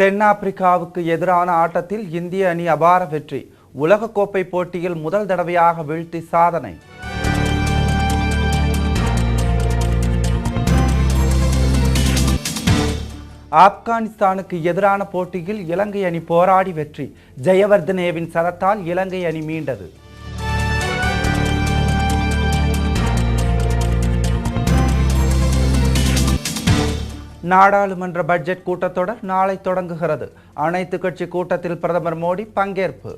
தென்னாப்பிரிக்காவுக்கு எதிரான ஆட்டத்தில் இந்திய அணி அபார வெற்றி. உலகக்கோப்பை போட்டியில் முதல் தடவையாக வீழ்த்தி சாதனை. ஆப்கானிஸ்தானுக்கு எதிரான போட்டியில் இலங்கை அணி போராடி வெற்றி. ஜெயவர்தனேவின் சரத்தால் இலங்கை அணி மீண்டது. நாடாளுமன்ற பட்ஜெட் கூட்டத்தொடர் நாளை தொடங்குகிறது. அனைத்து கட்சி கூட்டத்தில் பிரதமர் மோடி பங்கேற்பு.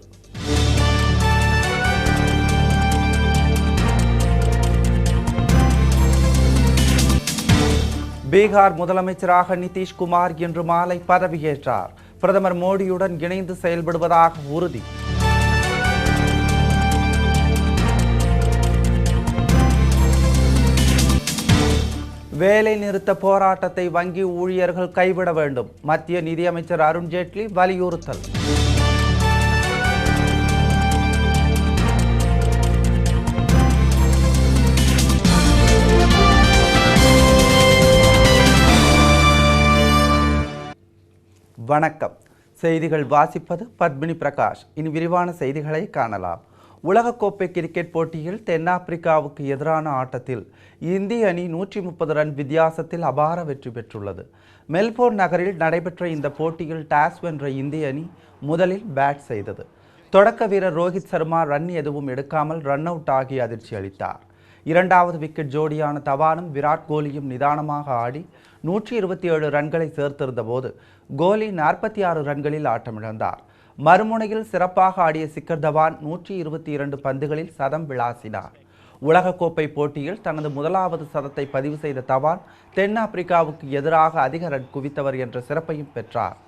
பீகார் முதலமைச்சராக நிதிஷ்குமார் இன்று மாலை பதவியேற்றார். பிரதமர் மோடியுடன் இணைந்து செயல்படுவதாக உறுதி. வேலை நிறுத்த போராட்டத்தை வங்கி ஊழியர்கள் கைவிட வேண்டும். மத்திய நிதியமைச்சர் அருண்ஜேட்லி வலியுறுத்தல். வணக்கம். செய்திகள் வாசிப்பது பத்மினி பிரகாஷ். இனி விரிவான செய்திகளை காணலாம். உலகக்கோப்பை கிரிக்கெட் போட்டியில் தென்னாப்பிரிக்காவுக்கு எதிரான ஆட்டத்தில் இந்திய அணி நூற்றி முப்பது ரன் வித்தியாசத்தில் அபார வெற்றி பெற்றுள்ளது. மெல்போர்ன் நகரில் நடைபெற்ற இந்த போட்டியில் டாஸ் வென்ற இந்திய அணி முதலில் பேட் செய்தது. தொடக்க வீரர் ரோஹித் சர்மா ரன் எதுவும் எடுக்காமல் ரன் அவுட் ஆகி அதிர்ச்சி அளித்தார். இரண்டாவது விக்கெட் ஜோடியான தவானும் விராட் கோலியும் நிதானமாக ஆடி நூற்றி இருபத்தி ஏழு ரன்களை சேர்த்திருந்த போது கோலி நாற்பத்தி ஆறு ரன்களில் ஆட்டமிழந்தார். மறுமுனையில் சிறப்பாக ஆடிய சிக்கர் தவான் நூற்றி இருபத்தி இரண்டு பந்துகளில் சதம் விளாசினார் உலகக்கோப்பை போட்டியில் தனது முதலாவது சதத்தை பதிவு செய்த தவான் தென்னாப்பிரிக்காவுக்கு எதிராக அதிக ரன் குவித்தவர் என்ற சிறப்பையும் பெற்றார்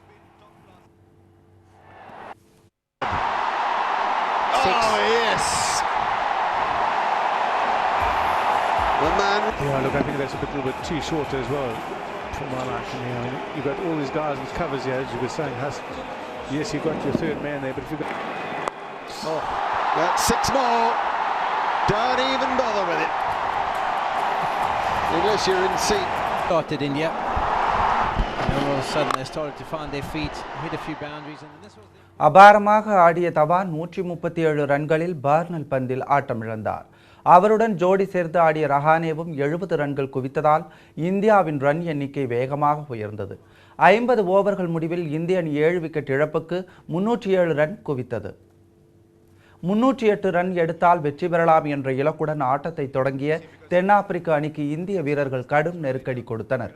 Oh, yes. The man. Yeah, look, I think that's a bit, little bit too short as well for my liking. You know, you've got all these guys with covers here, as you were saying. Hus- yes, you've got your third man there, but if you've got Oh, that's six more. Don't even bother with it. Unless you're in seat. started India. And all of a sudden they started to find their feet, hit a few boundaries, and this was the அபாரமாக ஆடிய தவான் நூற்றி முப்பத்தி ஏழு ரன்களில் Parnell பந்தில் ஆட்டமிழந்தார் அவருடன் ஜோடி சேர்த்து ஆடிய ரஹானேவும் எழுபது ரன்கள் குவித்ததால் இந்தியாவின் ரன் எண்ணிக்கை வேகமாக உயர்ந்தது ஐம்பது ஓவர்கள் முடிவில் இந்திய அணி ஏழு விக்கெட் இழப்புக்கு முன்னூற்றி ஏழு ரன் குவித்தது. முன்னூற்றி எட்டு ரன் எடுத்தால் வெற்றி பெறலாம் என்ற இலக்குடன் ஆட்டத்தை தொடங்கிய தென்னாப்பிரிக்க அணிக்கு இந்திய வீரர்கள் கடும் நெருக்கடி கொடுத்தனர்.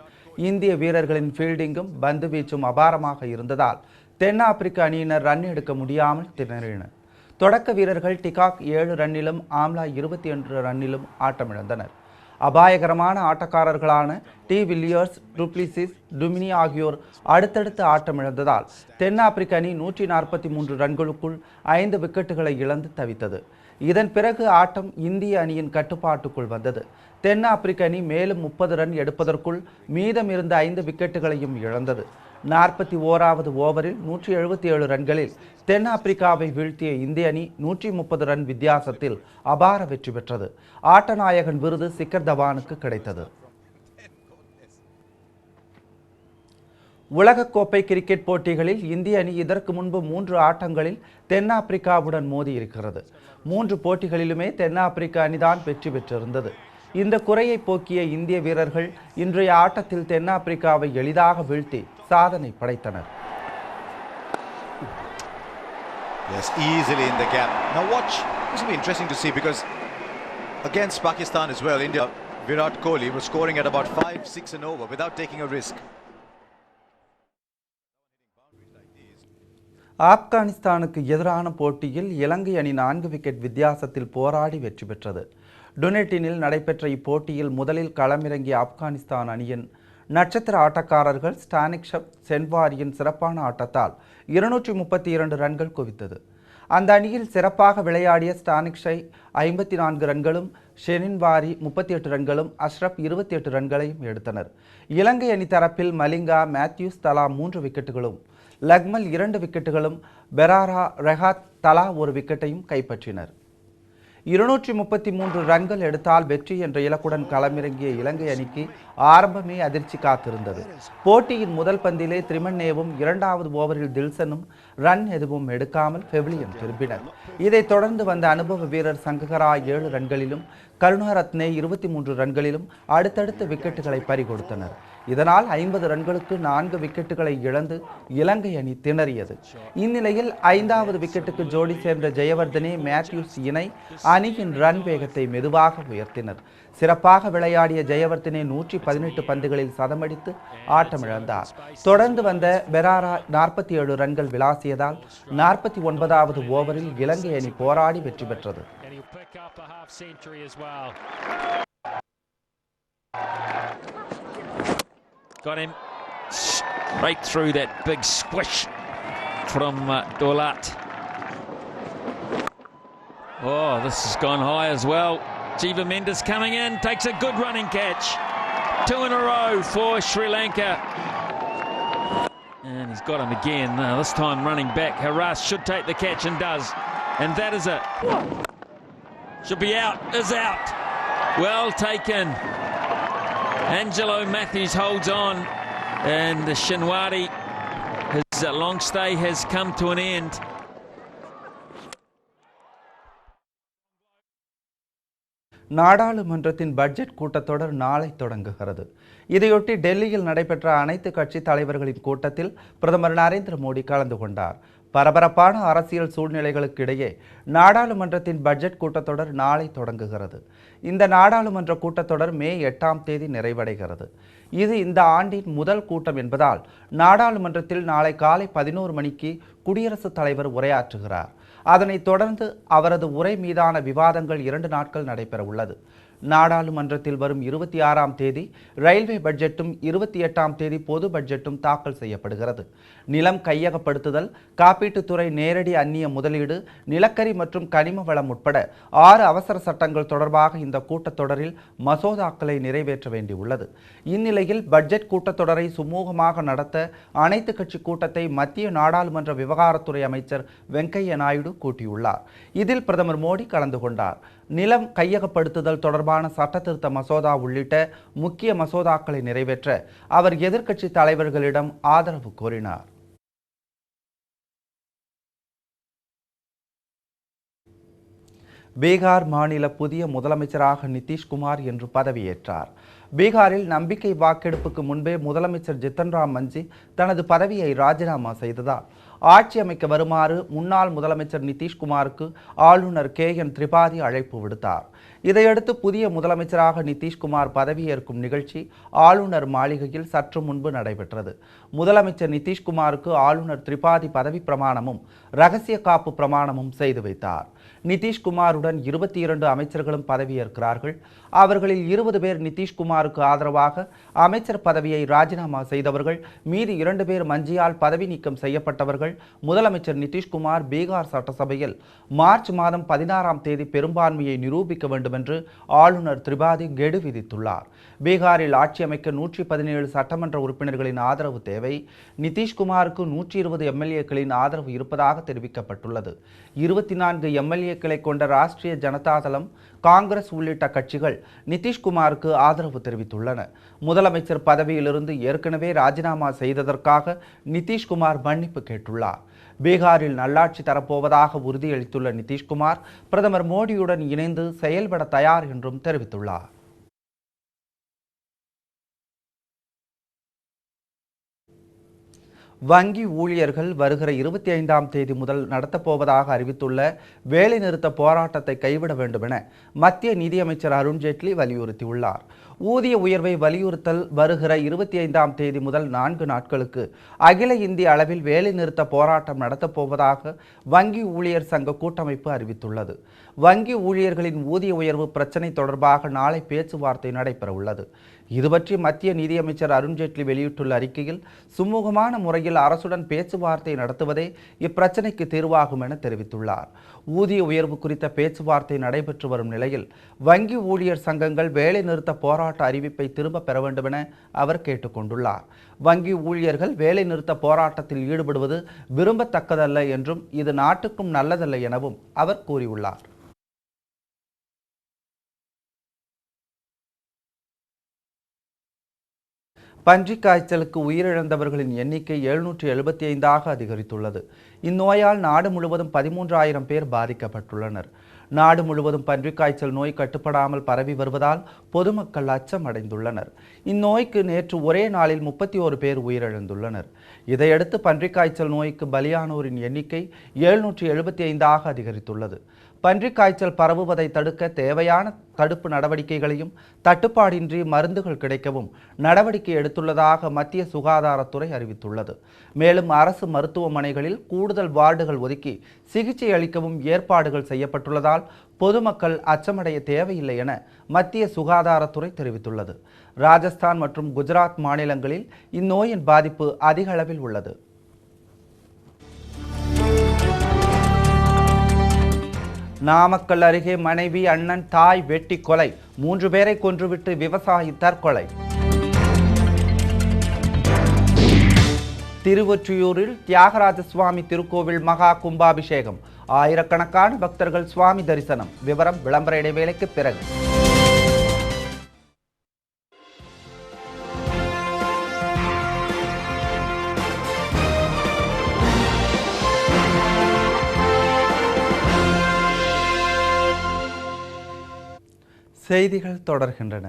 இந்திய வீரர்களின் ஃபீல்டிங்கும் பந்து வீச்சும் அபாரமாக இருந்ததால் தென்னாப்பிரிக்க அணியினர் ரன் எடுக்க முடியாமல் திணறினர். தொடக்க வீரர்கள் டிகாக் ஏழு ரன்னிலும் ஆம்லா இருபத்தி ஒன்று ரன்னிலும் ஆட்டமிழந்தனர். அபாயகரமான ஆட்டக்காரர்களான de. Villiers du Plessis Duminy ஆகியோர் அடுத்தடுத்து ஆட்டமிழந்ததால் தென்னாப்பிரிக்க அணி நூற்றி நாற்பத்தி மூன்று ரன்களுக்குள் ஐந்து விக்கெட்டுகளை இழந்து தவித்தது. இதன் பிறகு ஆட்டம் இந்திய அணியின் கட்டுப்பாட்டுக்குள் வந்தது. தென்னாப்பிரிக்க அணி மேலும் முப்பது ரன் எடுப்பதற்குள் மீதம் இருந்த ஐந்து விக்கெட்டுகளையும் இழந்தது. நாற்பத்தி ஓராவது ஓவரில் நூற்றி எழுபத்தி ஏழு ரன்களில் தென்னாப்பிரிக்காவை வீழ்த்திய இந்திய அணி நூற்றி முப்பது ரன் வித்தியாசத்தில் அபார வெற்றி பெற்றது. ஆட்டநாயகன் விருது சிக்கர் தவானுக்கு கிடைத்தது. உலகக்கோப்பை கிரிக்கெட் போட்டிகளில் இந்திய அணி இதற்கு முன்பு மூன்று ஆட்டங்களில் தென்னாப்பிரிக்காவுடன் மோதி இருக்கிறது மூன்று போட்டிகளிலுமே தென்னாப்பிரிக்க அணிதான் வெற்றி பெற்றிருந்தது. இந்த குறையை போக்கிய இந்திய வீரர்கள் இன்றைய ஆட்டத்தில் தென்னாப்பிரிக்காவை எளிதாக வீழ்த்தி சாதனை படைத்தனர் Yes, easily in the gap. Now watch. This will be interesting to see because against Pakistan as well, India, Virat Kohli was scoring at about 5, 6 and over without taking a risk. ஆப்கானிஸ்தானுக்கு எதிரான போட்டியில் இலங்கை அணி நான்கு wicket வித்தியாசத்தில் போராடி வெற்றி பெற்றது டுனெட்டினில் நடைபெற்ற இப்போட்டியில் முதலில் களமிறங்கிய ஆப்கானிஸ்தான் அணியின் நட்சத்திர ஆட்டக்காரர்கள் ஸ்டானிக்ஷப் சென்வாரியின் சிறப்பான ஆட்டத்தால் இருநூற்றி முப்பத்தி இரண்டு ரன்கள் குவித்தது. அந்த அணியில் சிறப்பாக விளையாடிய ஸ்டானிக்ஷை ஐம்பத்தி நான்கு ரன்களும் ஷெனின்வாரி முப்பத்தி எட்டு ரன்களும் அஷ்ரப் இருபத்தி எட்டு ரன்களையும் எடுத்தனர். இலங்கை அணி தரப்பில் மலிங்கா மேத்யூஸ் தலா மூன்று விக்கெட்டுகளும் லக்மல் இரண்டு விக்கெட்டுகளும் பெராரா ரெஹாத் தலா ஒரு விக்கெட்டையும் கைப்பற்றினர். இருநூற்றி முப்பத்தி மூன்று ரன்கள் எடுத்தால் வெற்றி என்ற இலக்குடன் களமிறங்கிய இலங்கை அணிக்கு ஆரம்பமே அதிர்ச்சி காத்திருந்தது. போட்டியின் முதல் பந்திலே திரிமன்னேவும் இரண்டாவது ஓவரில் தில்சனும் ரன் எதுவும் எடுக்காமல் பெவிலியன் திரும்பினர். இதைத் தொடர்ந்து வந்த அனுபவ வீரர் சங்ககரா ஏழு ரன்களிலும் கருணாரத்னே இருபத்தி மூன்று ரன்களிலும் அடுத்தடுத்த விக்கெட்டுகளை பறிகொடுத்தனர். இதனால் ஐம்பது ரன்களுக்கு நான்கு விக்கெட்டுகளை இழந்து இலங்கை அணி திணறியது. இந்நிலையில் ஐந்தாவது விக்கெட்டுக்கு ஜோடி சேர்ந்த ஜெயவர்தனே மேத்யூஸ் இணை அணியின் ரன் வேகத்தை மெதுவாக உயர்த்தினர். சிறப்பாக விளையாடிய ஜெயவர்தனே நூற்றி பதினெட்டு பந்துகளில் சதமடித்து ஆட்டமிழந்தார். தொடர்ந்து வந்த பெராரா நாற்பத்தி ஏழு ரன்கள் விளாசியதால் நாற்பத்தி ஒன்பதாவது ஓவரில் இலங்கை அணி போராடி வெற்றி பெற்றது. Got him straight through that big squish from uh, Dolat. Oh, this has gone high as well. Jiva Mendes coming in, takes a good running catch. Two in a row for Sri Lanka. And he's got him again. Uh, this time running back. Haras should take the catch and does. And that is it. Should be out, is out. Well taken. Angelo Matthews holds on, and the Shinwari, his uh, long stay has come to an end. நாடாளுமன்றத்தின் budget கூட்டத்தொடர் நாளை தொடங்குகிறது இதையொட்டி டெல்லியில் நடைபெற்ற அனைத்து கட்சி தலைவர்களின் கூட்டத்தில் பிரதமர் நரேந்திர மோடி கலந்து கொண்டார் பரபரப்பான அரசியல் சூழ்நிலைகளுக்கு இடையே நாடாளுமன்றத்தின் பட்ஜெட் கூட்டத்தொடர் நாளை தொடங்குகிறது. இந்த நாடாளுமன்ற கூட்டத்தொடர் மே எட்டாம் தேதி நிறைவடைகிறது. இது இந்த ஆண்டின் முதல் கூட்டம் என்பதால் நாடாளுமன்றத்தில் நாளை காலை பதினோரு மணிக்கு குடியரசுத் தலைவர் உரையாற்றுகிறார். அதனைத் தொடர்ந்து அவரது உரை மீதான விவாதங்கள் இரண்டு நாட்கள் நடைபெற உள்ளது நாடாளுமன்றத்தில் வரும் இருபத்தி ஆறாம் தேதி ரயில்வே பட்ஜெட்டும் இருபத்தி எட்டாம் தேதி பொது பட்ஜெட்டும் தாக்கல் செய்யப்படுகிறது. நிலம் கையகப்படுத்துதல் காப்பீட்டுத்துறை நேரடி அந்நிய முதலீடு நிலக்கரி மற்றும் கனிம வளம் உட்பட ஆறு அவசர சட்டங்கள் தொடர்பாக இந்த கூட்டத்தொடரில் மசோதாக்களை நிறைவேற்ற வேண்டியுள்ளது. இந்நிலையில் பட்ஜெட் கூட்டத்தொடரை சுமூகமாக நடத்த அனைத்து கட்சி கூட்டத்தை மத்திய நாடாளுமன்ற விவகாரத்துறை அமைச்சர் வெங்கையா நாயுடு கூட்டியுள்ளார். இதில் பிரதமர் மோடி கலந்து கொண்டார். நிலம் கையகப்படுத்துதல் தொடர்பான சட்டத்திருத்த மசோதா உள்ளிட்ட முக்கிய மசோதாக்களை நிறைவேற்ற அவர் எதிர்க்கட்சி தலைவர்களிடம் ஆதரவு கோரினார். பீகார் மாநில புதிய முதலமைச்சராக நிதிஷ்குமார் என்று பதவியேற்றார். பீகாரில் நம்பிக்கை வாக்கெடுப்புக்கு முன்பே முதலமைச்சர் ஜித்தன் ராம் மஞ்சி தனது பதவியை ராஜினாமா செய்ததால் ஆட்சி அமைக்க வருமாறு முன்னாள் முதலமைச்சர் நிதிஷ்குமாருக்கு ஆளுநர் கே. என். திரிபாதி அழைப்பு விடுத்தார். இதையடுத்து புதிய முதலமைச்சராக நிதிஷ்குமார் பதவியேற்கும் நிகழ்ச்சி ஆளுநர் மாளிகையில் சற்று முன்பு நடைபெற்றது. முதலமைச்சர் நிதிஷ்குமாருக்கு ஆளுநர் திரிபாதி பதவி பிரமாணமும் ரகசிய காப்பு பிரமாணமும் செய்து வைத்தார். நிதிஷ்குமாருடன் இருபத்தி இரண்டு அமைச்சர்களும் பதவியேற்கிறார்கள். அவர்களில் இருபது பேர் நிதிஷ்குமாருக்கு ஆதரவாக அமைச்சர் பதவியை ராஜினாமா செய்தவர்கள் மீதி இரண்டு பேர் மஞ்சியால் பதவி நீக்கம் செய்யப்பட்டவர்கள் முதலமைச்சர் நிதிஷ்குமார் பீகார் சட்டசபையில் மார்ச் மாதம் பதினாறாம் தேதி பெரும்பான்மையை நிரூபிக்க வேண்டும் என்று ஆளுநர் திரிபாதி கெடு விதித்துள்ளார். பீகாரில் ஆட்சி அமைக்க நூற்றி பதினேழு சட்டமன்ற உறுப்பினர்களின் ஆதரவு தேவை. நிதிஷ்குமாருக்கு நூற்றி இருபது எம்எல்ஏக்களின் ஆதரவு இருப்பதாக தெரிவிக்கப்பட்டுள்ளது. இருபத்தி நான்கு எம்எல்ஏக்களை கொண்ட ராஷ்டிரிய ஜனதா தளம் காங்கிரஸ் உள்ளிட்ட கட்சிகள் நிதிஷ்குமாருக்கு ஆதரவு தெரிவித்துள்ளன. முதலமைச்சர் பதவியிலிருந்து ஏற்கனவே ராஜினாமா செய்ததற்காக நிதிஷ்குமார் மன்னிப்பு கேட்டுள்ளார். பீகாரில் நல்லாட்சி தரப்போவதாக உறுதியளித்துள்ள நிதிஷ்குமார் பிரதமர் மோடியுடன் இணைந்து செயல்பட தயார் என்றும் தெரிவித்துள்ளார். வங்கி ஊழியர்கள் வருகிற இருபத்தி ஐந்தாம் தேதி முதல் நடத்தப்போவதாக அறிவித்துள்ள வேலைநிறுத்த போராட்டத்தை கைவிட வேண்டும் என மத்திய நிதியமைச்சர் அருண்ஜேட்லி வலியுறுத்தியுள்ளார். ஊதிய உயர்வை வலியுறுத்தல் வருகிற இருபத்தி ஐந்தாம் தேதி முதல் நான்கு நாட்களுக்கு அகில இந்திய அளவில் வேலைநிறுத்த போராட்டம் நடத்தப்போவதாக வங்கி ஊழியர் சங்க கூட்டமைப்பு அறிவித்துள்ளது. வங்கி ஊழியர்களின் ஊதிய உயர்வு பிரச்சினை தொடர்பாக நாளை பேச்சுவார்த்தை நடைபெறவுள்ளது. இது பற்றி மத்திய நிதியமைச்சர் அருண்ஜேட்லி வெளியிட்டுள்ள அறிக்கையில் சுமூகமான முறையில் அரசுடன் பேச்சுவார்த்தை நடத்துவதே இப்பிரச்சினைக்கு தீர்வாகும் என தெரிவித்துள்ளார். ஊதிய உயர்வு குறித்த பேச்சுவார்த்தை நடைபெற்று வரும் நிலையில் வங்கி ஊழியர் சங்கங்கள் வேலைநிறுத்த போராட்ட அறிவிப்பை திரும்ப பெற வேண்டும் என அவர் கேட்டுக்கொண்டுள்ளார். வங்கி ஊழியர்கள் வேலைநிறுத்த போராட்டத்தில் ஈடுபடுவது விரும்பத்தக்கதல்ல என்றும் இது நாட்டுக்கும் நல்லதல்ல எனவும் அவர் கூறியுள்ளார். பன்றிக் காய்ச்சலுக்கு உயிரிழந்தவர்களின் எண்ணிக்கை எழுநூற்றி எழுபத்தி ஐந்தாக அதிகரித்துள்ளது. இந்நோயால் நாடு முழுவதும் பதிமூன்றாயிரம் பேர் பாதிக்கப்பட்டுள்ளனர். நாடு முழுவதும் பன்றிக் காய்ச்சல் நோய் கட்டுப்படாமல் பரவி வருவதால் பொதுமக்கள் அச்சம் அடைந்துள்ளனர் இந்நோய்க்கு நேற்று ஒரே நாளில் முப்பத்தி ஒரு பேர் உயிரிழந்துள்ளனர். இதையடுத்து பன்றிக் காய்ச்சல் நோய்க்கு பலியானோரின் எண்ணிக்கை எழுநூற்றி எழுபத்தி ஐந்தாக அதிகரித்துள்ளது. பன்றிக் காய்ச்சல் பரவுவதை தடுக்க தேவையான தடுப்பு நடவடிக்கைகளையும் தட்டுப்பாடின்றி மருந்துகள் கிடைக்கவும் நடவடிக்கை எடுத்துள்ளதாக மத்திய சுகாதாரத்துறை அறிவித்துள்ளது. மேலும் அரசு மருத்துவமனைகளில் கூடுதல் வார்டுகள் ஒதுக்கி சிகிச்சை அளிக்கவும் ஏற்பாடுகள் செய்யப்பட்டுள்ளதால் பொதுமக்கள் அச்சமடைய தேவையில்லை என மத்திய சுகாதாரத்துறை தெரிவித்துள்ளது. ராஜஸ்தான் மற்றும் குஜராத் மாநிலங்களில் இந்நோயின் பாதிப்பு அதிக அளவில் உள்ளது. நாமக்கல் அருகே மனைவி அண்ணன் தாய் வெட்டி கொலை. மூன்று பேரை கொன்றுவிட்டு விவசாயி தற்கொலை திருவொற்றியூரில் தியாகராஜ சுவாமி திருக்கோவில் மகா கும்பாபிஷேகம். ஆயிரக்கணக்கான பக்தர்கள் சுவாமி தரிசனம். விவரம் விளம்பர இடைவேளைக்கு பிறகு. செய்திகள் தொடர்கின்றன.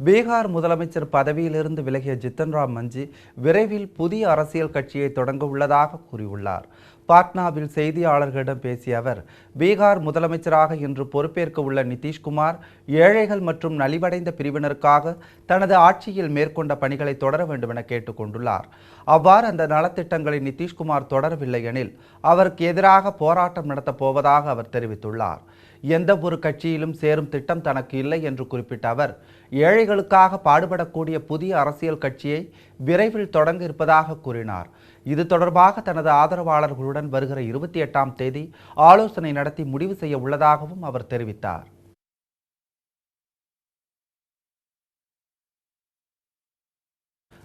பீகார் முதலமைச்சர் பதவியிலிருந்து விலகிய ஜித்தன் ராம் மஞ்சி விரைவில் புதிய அரசியல் கட்சியை தொடங்க உள்ளதாக கூறியுள்ளார். பாட்னாவில் செய்தியாளர்களிடம் பேசிய அவர் பீகார் முதலமைச்சராக இன்று பொறுப்பேற்க உள்ள நிதிஷ்குமார் ஏழைகள் மற்றும் நலிவடைந்த பிரிவினருக்காக தனது ஆட்சியில் மேற்கொண்ட பணிகளை தொடர வேண்டும் என கேட்டுக்கொண்டுள்ளார் அவ்வாறு அந்த நலத்திட்டங்களை நிதிஷ்குமார் தொடரவில்லை எனில் அவருக்கு எதிராக போராட்டம் நடத்தப் போவதாக அவர் தெரிவித்துள்ளார். எந்த ஒரு கட்சியிலும் சேரும் திட்டம் தனக்கு இல்லை என்று குறிப்பிட்ட அவர் ஏழைகளுக்காக பாடுபடக்கூடிய புதிய அரசியல் கட்சியை விரைவில் தொடங்க இருப்பதாக கூறினார். இது தொடர்பாக தனது ஆதரவாளர்களுடன் வருகிற இருபத்தி எட்டாம் தேதி ஆலோசனை நடத்தி முடிவு செய்ய உள்ளதாகவும் அவர் தெரிவித்தார்.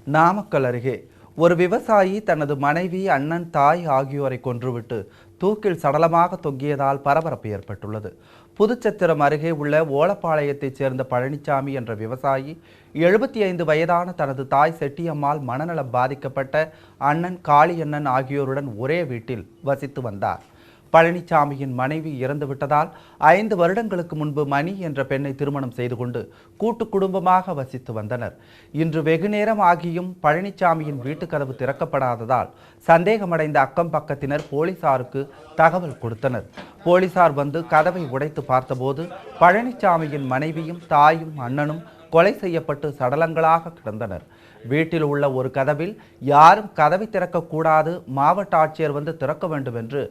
நாமக்கல் அருகே ஒரு விவசாயி தனது மனைவி அண்ணன் தாய் ஆகியோரை கொன்றுவிட்டு தூக்கில் சடலமாக தொங்கியதால் பரபரப்பு ஏற்பட்டுள்ளது. புதுச்சத்திரம் அருகே உள்ள ஓலப்பாளையத்தைச் சேர்ந்த பழனிசாமி என்ற விவசாயி எழுபத்தி ஐந்து வயதான தனது தாய் செட்டியம்மாள் மனநலம் பாதிக்கப்பட்ட அண்ணன் காளியண்ணன் ஆகியோருடன் ஒரே வீட்டில் வசித்து வந்தார். பழனிசாமியின் மனைவி இறந்துவிட்டதால் ஐந்து வருடங்களுக்கு முன்பு மணி என்ற பெண்ணை திருமணம் செய்து கொண்டு கூட்டு குடும்பமாக வசித்து வந்தனர். இன்று வெகு நேரம் ஆகியும் பழனிசாமியின் வீட்டுக்கதவு திறக்கப்படாததால் சந்தேகமடைந்த அக்கம் பக்கத்தினர் போலீசாருக்கு தகவல் கொடுத்தனர். போலீசார் வந்து கதவை உடைத்து பார்த்தபோது பழனிசாமியின் மனைவியும் தாயும் அண்ணனும் கொலை செய்யப்பட்டு சடலங்களாக கிடந்தனர். வீட்டில் உள்ள ஒரு கதவில் யாரும் கதவை திறக்கக்கூடாது மாவட்ட ஆட்சியர் வந்து திறக்க வேண்டும் என்று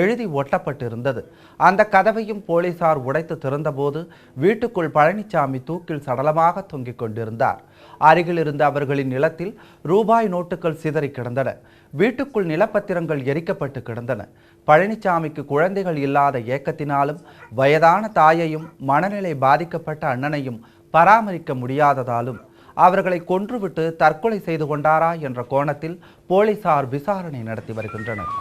எழுதி ஒட்டப்பட்டிருந்தது. அந்த கதவையும் போலீசார் உடைத்து திறந்தபோது வீட்டுக்குள் பழனிசாமி தூக்கில் சடலமாக தொங்கிக் கொண்டிருந்தார். அருகில் இருந்த அவர்களின் நிலத்தில் ரூபாய் நோட்டுகள் சிதறி கிடந்தன. வீட்டுக்குள் நிலப்பத்திரங்கள் எரிக்கப்பட்டு கிடந்தன. பழனிசாமிக்கு குழந்தைகள் இல்லாத ஏக்கத்தினாலும் வயதான தாயையும் மனநிலை பாதிக்கப்பட்ட அண்ணனையும் பராமரிக்க முடியாததாலும் அவர்களை கொன்றுவிட்டு தற்கொலை செய்து கொண்டாரா என்ற கோணத்தில் போலீசார் விசாரணை நடத்தி வருகின்றனர்.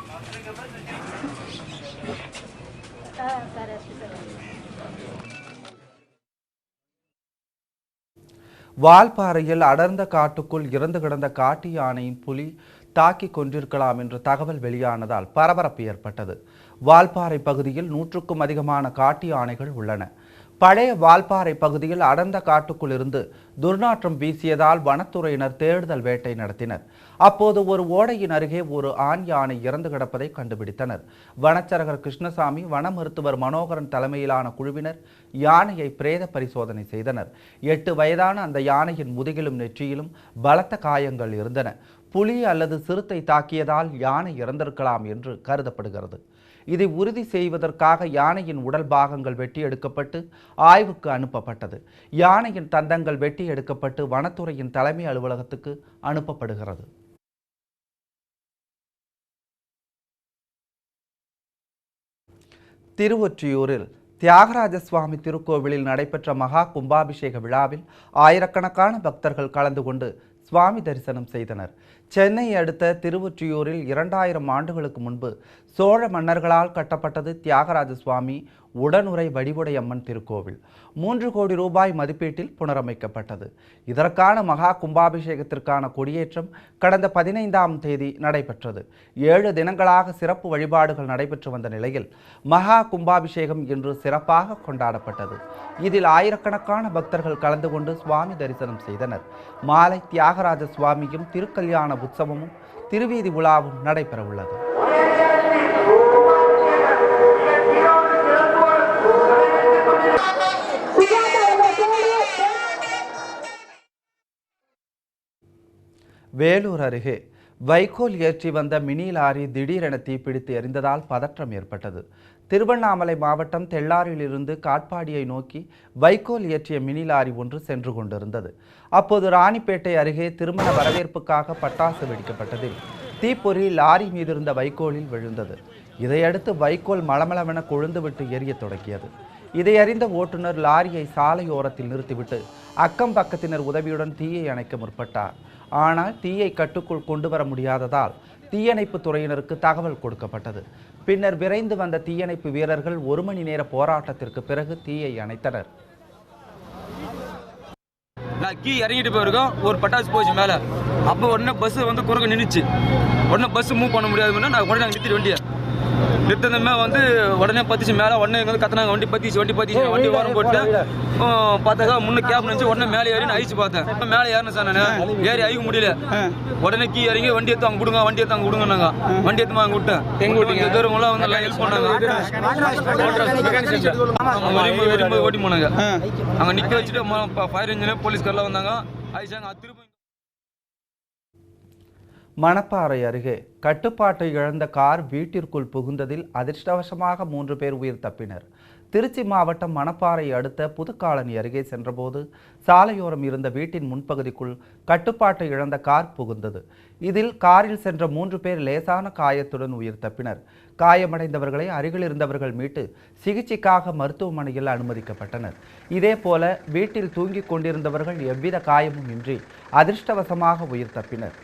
வால்பாறையில் அடர்ந்த காட்டுக்குள் இறந்து கிடந்த காட்டு யானையின் புலி தாக்கி கொண்டிருக்கலாம் என்ற தகவல் வெளியானதால் பரபரப்பு ஏற்பட்டது. வால்பாறை பகுதியில் நூற்றுக்கும் அதிகமான காட்டு யானைகள் உள்ளன. பழைய வால்பாறை பகுதியில் அடர்ந்த காட்டுக்குள் இருந்து துர்நாற்றம் வீசியதால் வனத்துறையினர் தேடுதல் வேட்டை நடத்தினர். அப்போது ஒரு ஓடையின் அருகே ஒரு ஆண் யானை இறந்து கிடப்பதை கண்டுபிடித்தனர். வனச்சரகர் கிருஷ்ணசாமி வன மருத்துவர் மனோகரன் தலைமையிலான குழுவினர் யானையை பிரேத பரிசோதனை செய்தனர். எட்டு வயதான அந்த யானையின் முதுகிலும் நெற்றியிலும் பலத்த காயங்கள் இருந்தன. புலி அல்லது சிறுத்தை தாக்கியதால் யானை இறந்திருக்கலாம் என்று கருதப்படுகிறது. இதை உறுதி செய்வதற்காக யானையின் உடல் பாகங்கள் வெட்டி எடுக்கப்பட்டு ஆய்வுக்கு அனுப்பப்பட்டது. யானையின் தந்தங்கள் வெட்டி எடுக்கப்பட்டு வனத்துறையின் தலைமை அலுவலகத்துக்கு அனுப்பப்படுகிறது. திருவொற்றியூரில் தியாகராஜ சுவாமி திருக்கோவிலில் நடைபெற்ற மகா கும்பாபிஷேக விழாவில் ஆயிரக்கணக்கான பக்தர்கள் கலந்து கொண்டு சுவாமி தரிசனம் செய்தனர். சென்னை அடுத்த திருவொற்றியூரில் இரண்டாயிரம் ஆண்டுகளுக்கு முன்பு சோழ மன்னர்களால் கட்டப்பட்டது தியாகராஜ சுவாமி உடனுறை வடிவுடையம்மன் திருக்கோவில். மூன்று கோடி ரூபாய் மதிப்பீட்டில் புனரமைக்கப்பட்டது. இதற்கான மகா கும்பாபிஷேகத்திற்கான கொடியேற்றம் கடந்த பதினைந்தாம் தேதி நடைபெற்றது. ஏழு தினங்களாக சிறப்பு வழிபாடுகள் நடைபெற்று வந்த நிலையில் மகா கும்பாபிஷேகம் இன்று சிறப்பாக கொண்டாடப்பட்டது. இதில் ஆயிரக்கணக்கான பக்தர்கள் கலந்து கொண்டு சுவாமி தரிசனம் செய்தனர். மாலை தியாகராஜ சுவாமியும் திருக்கல்யாண உற்சவமும் திருவீதி உலாவும் நடைபெற உள்ளது வேலூர் அருகே வைக்கோல் ஏற்றி வந்த மினி லாரி திடீரென தீப்பிடித்து எரிந்ததால் பதற்றம் ஏற்பட்டது. திருவண்ணாமலை மாவட்டம் தெள்ளாரிலிருந்து காட்பாடியை நோக்கி வைக்கோல் ஏற்றிய மினி லாரி ஒன்று சென்று கொண்டிருந்தது. அப்போது ராணிப்பேட்டை அருகே திருமண வரவேற்புக்காக பட்டாசு வெடிக்கப்பட்டதில் தீப்பொறி லாரி மீதிருந்த வைக்கோலில் விழுந்தது. இதையடுத்து வைக்கோல் மளமளவென கொழுந்துவிட்டு எரியத் தொடங்கியது இதை அறிந்த ஓட்டுநர் லாரியை சாலையோரத்தில் நிறுத்திவிட்டு அக்கம் பக்கத்தினர் உதவியுடன் தீயை அணைக்க முற்பட்டார். ஆனால் தீயை கட்டுக்குள் கொண்டு வர முடியாததால் தீயணைப்பு துறையினருக்கு தகவல் கொடுக்கப்பட்டது. பின்னர் விரைந்து வந்த தீயணைப்பு வீரர்கள் ஒரு மணி நேர போராட்டத்திற்கு பிறகு தீயை அணைத்தனர். நான் கீ இறங்கிட்டு போயிருக்கோம். ஒரு பட்டாசு போச்சு மேலே. அப்போ உடனே பஸ்ஸு வந்து குறுக்க நின்றுச்சு உடனே பஸ்ஸு மூவ் பண்ண முடியாதுன்னா நான் உடனே நிறுத்திட்டு வண்டியை. நிறுத்ததுமே வந்து உடனே பத்திச்சு மேலே உடனே இங்க வந்து கத்துனாங்க. வண்டி பத்திச்சு வண்டி பத்திச்சு வண்டி ஓரம் போட்டு பார்த்தாக்கா முன்ன கேப் நினச்சி உடனே மேலே ஏறி நான் அழிச்சு பார்த்தேன். இப்ப மேலே ஏறினேன் சார் நான். ஏறி அழிக்க முடியல. உடனே கீ இறங்கி வண்டி எடுத்து அங்கே கொடுங்க வண்டி எடுத்து அங்கே கொடுங்கன்னாங்க வண்டி எடுத்து அங்கே விட்டேன். எங்க விட்டீங்க? தூரங்களாம் வந்து எல்லாம் ஹெல்ப் பண்ணாங்க. ஆமா, வெறும் வெறும் ஓட்டி போனாங்க. அங்க நிக்க வச்சுட்டு ஃபயர் இன்ஜினியர் போலீஸ்காரெல்லாம் வந்தாங்க. ஆயிடுச்சாங்க அது திரும்ப மணப்பாறை அருகே கட்டுப்பாட்டை இழந்த கார் வீட்டிற்குள் புகுந்ததில் அதிர்ஷ்டவசமாக மூன்று பேர் உயிர் தப்பினர். திருச்சி மாவட்டம் மணப்பாறை அடுத்த புதுக்காலனி அருகே சென்றபோது சாலையோரம் இருந்த வீட்டின் முன்பகுதிக்குள் கட்டுப்பாட்டை இழந்த கார் புகுந்தது. இதில் காரில் சென்ற மூன்று பேர் லேசான காயத்துடன் உயிர் தப்பினர். காயமடைந்தவர்களை அருகில் இருந்தவர்கள் மீட்டு சிகிச்சைக்காக மருத்துவமனையில் அனுமதிக்கப்பட்டனர். இதேபோல வீட்டில் தூங்கிக் கொண்டிருந்தவர்கள் எவ்வித காயமும் இன்றி அதிர்ஷ்டவசமாக உயிர் தப்பினர்.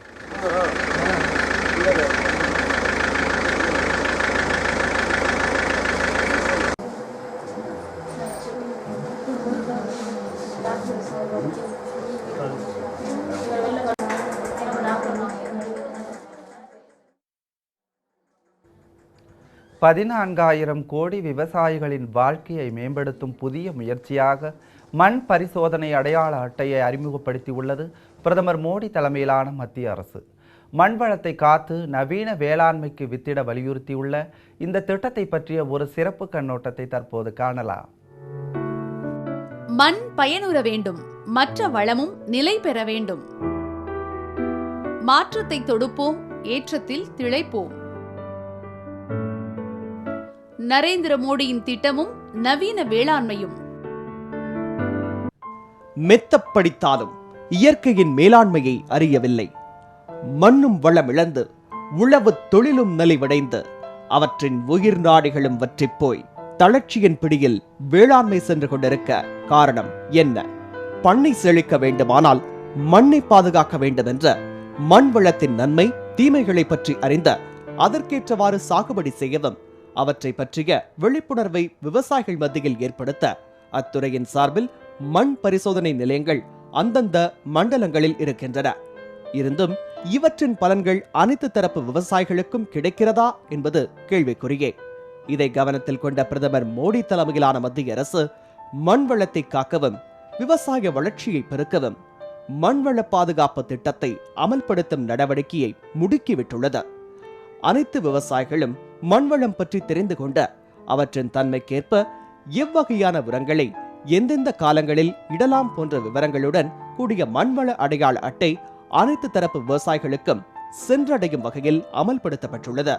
பதினான்காயிரம் கோடி விவசாயிகளின் வாழ்க்கையை மேம்படுத்தும் புதிய முயற்சியாக மண் பரிசோதனை அடையாள அட்டையை அறிமுகப்படுத்தி உள்ளது பிரதமர் மோடி தலைமையிலான மத்திய அரசு. மண் வளத்தை காத்து நவீன வேளாண்மைக்கு வித்திட வலியுறுத்தியுள்ள இந்த திட்டத்தை பற்றிய ஒரு சிறப்பு கண்ணோட்டத்தை தற்போது காணலாம். மண் பயனுற வேண்டும் மற்ற வளமும் நிலை பெற வேண்டும். மாற்றத்தை தொடுப்போம் ஏற்றத்தில் திளைப்போம். நரேந்திர மோடியின் திட்டமும் நவீன வேளாண்மையும். மெத்த படித்தாலும் இயற்கையின் மேலாண்மையை அறியவில்லை. மண்ணும் வளம் இழந்து உழவு தொழிலும் நலிவடைந்து அவற்றின் உயிர் நாடிகளும் வற்றிப் போய் தளர்ச்சியின் பிடியில் வேளாண்மை சென்று கொண்டிருக்க காரணம் என்ன? பண்ணை செழிக்க வேண்டுமானால் மண்ணை பாதுகாக்க வேண்டும் என்ற மண் வளத்தின் நன்மை தீமைகளை பற்றி அறிந்த அதற்கேற்றவாறு சாகுபடி செய்யவும் அவற்றை பற்றிய விழிப்புணர்வை விவசாயிகள் மத்தியில் ஏற்படுத்த அத்துறையின் சார்பில் மண் பரிசோதனை நிலையங்கள் அந்தந்த மண்டலங்களில் இருக்கின்றன. இருந்தும் இவற்றின் பலன்கள் அனைத்து தரப்பு விவசாயிகளுக்கும் கிடைக்கிறதா என்பது கேள்விக்குறியே. இதை கவனத்தில் கொண்ட பிரதமர் மோடி தலைமையிலான மத்திய அரசு மண் வளத்தை காக்கவும் விவசாய வளர்ச்சியை பெருக்கவும் மண்வள பாதுகாப்பு திட்டத்தை அமல்படுத்தும் நடவடிக்கையை முடுக்கிவிட்டுள்ளது. அனைத்து விவசாயிகளும் மண்வளம் பற்றி தெரிந்து கொண்ட அவற்றின் தன்மைக்கேற்ப எவ்வகையான உரங்களை எந்தெந்த காலங்களில் இடலாம் போன்ற விவரங்களுடன் கூடிய மண்வள அடையாள அட்டை அனைத்து தரப்பு விவசாயிகளுக்கும் சென்றடையும் வகையில் அமல்படுத்தப்பட்டுள்ளது.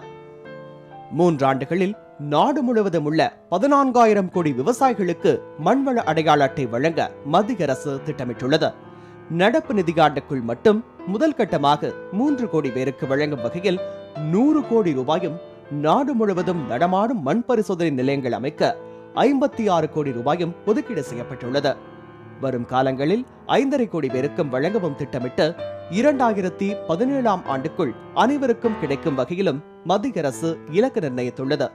மூன்றாண்டுகளில் நாடு முழுவதும் உள்ள பதினான்காயிரம் கோடி விவசாயிகளுக்கு மண்வள அடையாள அட்டை வழங்க மத்திய அரசு திட்டமிட்டுள்ளது. நடப்பு நிதியாண்டுக்குள் மட்டும் முதல் கட்டமாக மூன்று கோடி பேருக்கு வழங்கும் வகையில் நூறு கோடி ரூபாயும் நாடு முழுவதும் நடமாடும் மண் பரிசோதனை நிலையங்கள் அமைக்க ஐம்பத்தி ஆறு கோடி ரூபாயும் ஒதுக்கீடு செய்யப்பட்டுள்ளது. வரும் காலங்களில் ஐந்தரை கோடி பேருக்கும் வழங்கவும் திட்டமிட்டு இரண்டாயிரத்தி பதினேழாம் ஆண்டுக்குள் அனைவருக்கும் கிடைக்கும் வகையிலும் மத்திய அரசு இலக்கு நிர்ணயித்துள்ளது.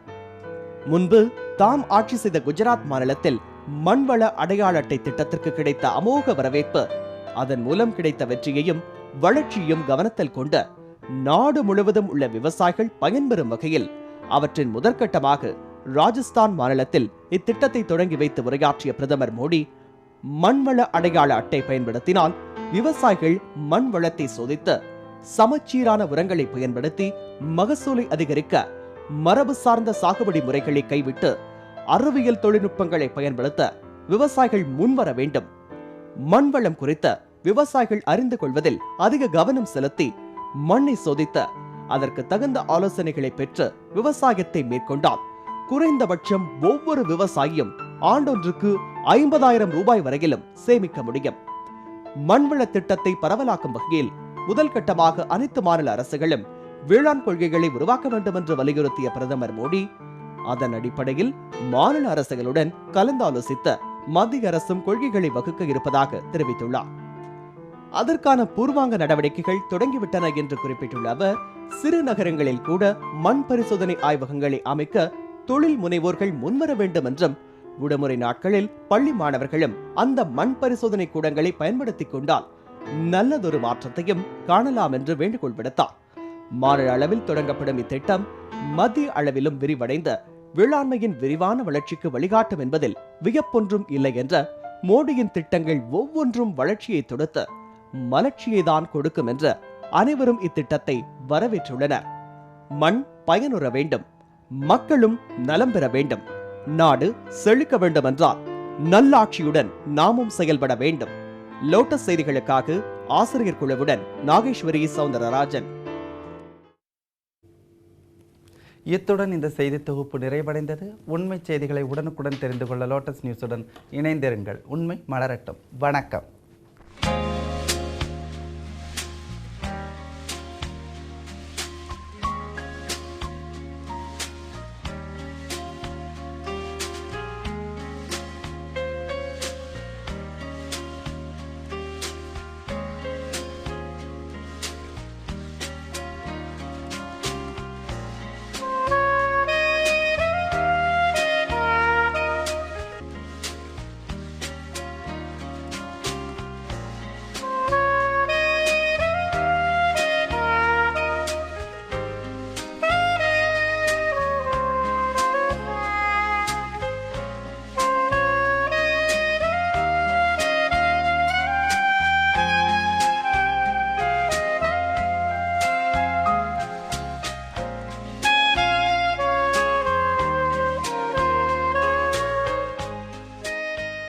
முன்பு தாம் ஆட்சி செய்த குஜராத் மாநிலத்தில் மண்வள அடையாள அட்டை திட்டத்திற்கு கிடைத்த அமோக வரவேற்பு அதன் மூலம் கிடைத்த வெற்றியையும் வளர்ச்சியும் கவனத்தில் கொண்டு நாடு முழுவதும் உள்ள விவசாயிகள் பயன்பெறும் வகையில் அவற்றின் முதற்கட்டமாக ராஜஸ்தான் மாநிலத்தில் இத்திட்டத்தை தொடங்கி வைத்து உரையாற்றிய பிரதமர் மோடி மண்வள அடையாள அட்டை பயன்படுத்தினால் விவசாயிகள் மண் வளத்தை சோதித்து சமச்சீரான உரங்களை பயன்படுத்தி மகசூலை அதிகரிக்க மரபு சார்ந்த சாகுபடி முறைகளை கைவிட்டு அறிவியல் தொழில்நுட்பங்களை பயன்படுத்த விவசாயிகள் முன்வர வேண்டும். மண்வளம் குறித்த விவசாயிகள் அறிந்து கொள்வதில் அதிக கவனம் செலுத்தி மண்ணை சோதித்து அதற்கு தகுந்த ஆலோசனைகளை பெற்று விவசாயத்தை மேற்கொண்டால் குறைந்தபட்சம் ஒவ்வொரு விவசாயியும் ஆண்டொன்றுக்கு ஐம்பதாயிரம் ரூபாய் வரையிலும் சேமிக்க முடியும். மண்வள திட்டத்தை பரவலாக்கும் வகையில் முதல் கட்டமாக அனைத்து மாநில அரசுகளும் வேளாண் கொள்கைகளை உருவாக்க வேண்டும் என்று வலியுறுத்திய பிரதமர் மோடி அதன் அடிப்படையில் மாநில அரசுகளுடன் கலந்தாலோசித்த மத்திய அரசும் கொள்கைகளை வகுக்க இருப்பதாக தெரிவித்துள்ளார். அதற்கான பூர்வாங்க நடவடிக்கைகள் தொடங்கிவிட்டன என்று குறிப்பிட்டுள்ள அவர் சிறு நகரங்களில் கூட மண் பரிசோதனை ஆய்வகங்களை அமைக்க தொழில் முனைவோர்கள் முன்வர வேண்டும் என்றும் விடுமுறை நாட்களில் பள்ளி மாணவர்களும் அந்த மண் பரிசோதனை கூடங்களை பயன்படுத்திக் கொண்டால் நல்லதொரு மாற்றத்தையும் காணலாம் என்று வேண்டுகோள் விடுத்தார். மாநில அளவில் தொடங்கப்படும் இத்திட்டம் மத்திய அளவிலும் விரிவடைந்த வேளாண்மையின் விரிவான வளர்ச்சிக்கு வழிகாட்டும் என்பதில் வியப்பொன்றும் இல்லை என்ற மோடியின் திட்டங்கள் ஒவ்வொன்றும் வளர்ச்சியை தொடுத்து மலர்ச்சியை தான் கொடுக்கும் என்று அனைவரும் இத்திட்டத்தை வரவேற்றுள்ளனர். மண் பயனுற வேண்டும். மக்களும் நலம் பெற வேண்டும். நாடு செழிக்க வேண்டும் என்றால் நல்லாட்சியுடன் நாமும் செயல்பட வேண்டும். லோட்டஸ் செய்திகளுக்காக ஆசிரியர் குழுவுடன் நாகேஸ்வரி சவுந்தரராஜன். இத்துடன் இந்த செய்தி தொகுப்பு நிறைவடைந்தது. உண்மை செய்திகளை உடனுக்குடன் தெரிந்து கொள்ள லோட்டஸ் நியூஸுடன் இணைந்திருங்கள். உண்மை மலரட்டும். வணக்கம்.